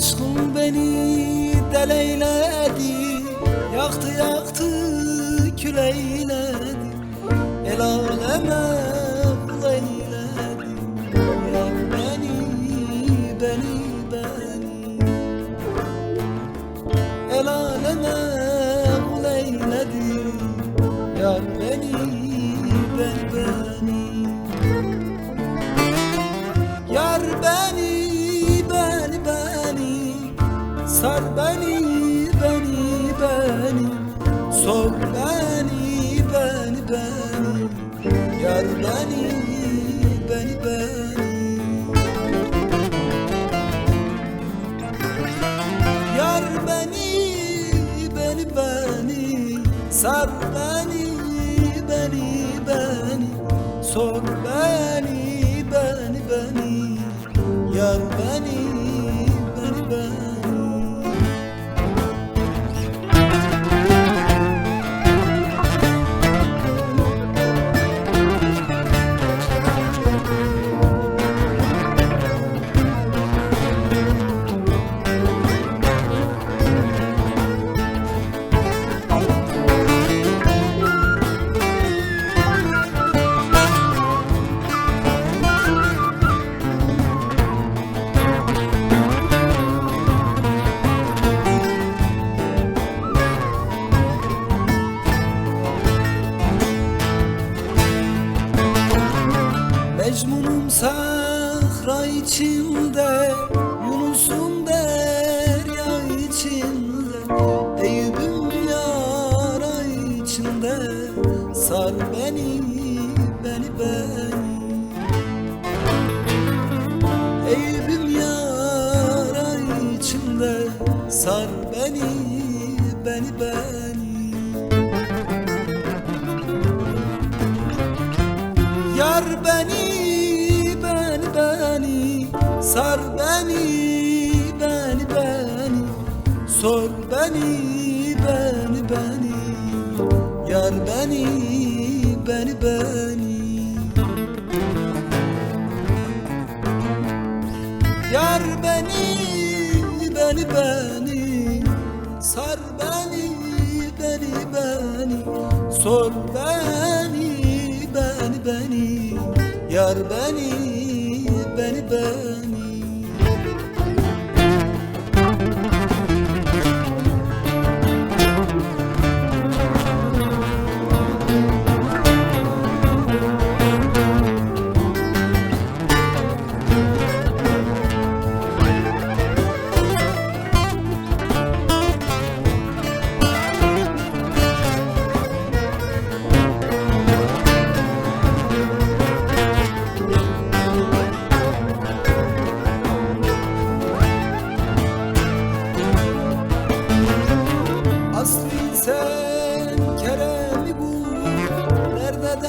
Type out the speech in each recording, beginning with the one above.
Aşkım beni deleyledi Yaktı yaktı küleyledi El aleme buleyledi Ya beni beni beni El aleme buleyledi Ya beni beni beni Sar beni, beni, beni. Sor beni, beni, beni. Yar beni, beni, beni. Yar beni, beni, beni. Sar beni, beni, beni. Sor sahra içinde Yunus'um derya içinde Eyüp'üm yara içinde Sar beni, beni, beni. Eyüp'üm yara içinde Sar beni, beni, beni. Yar beni Sar beni, beni, beni. Sor beni, beni, beni. Yar beni, beni, beni. Yar beni, beni, beni. Sar beni, beni, beni. Sor beni, beni, beni. Yar beni, beni, beni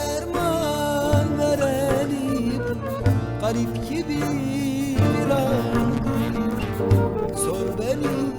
derman vereni bu Garip gibi bir andı. Sor beni,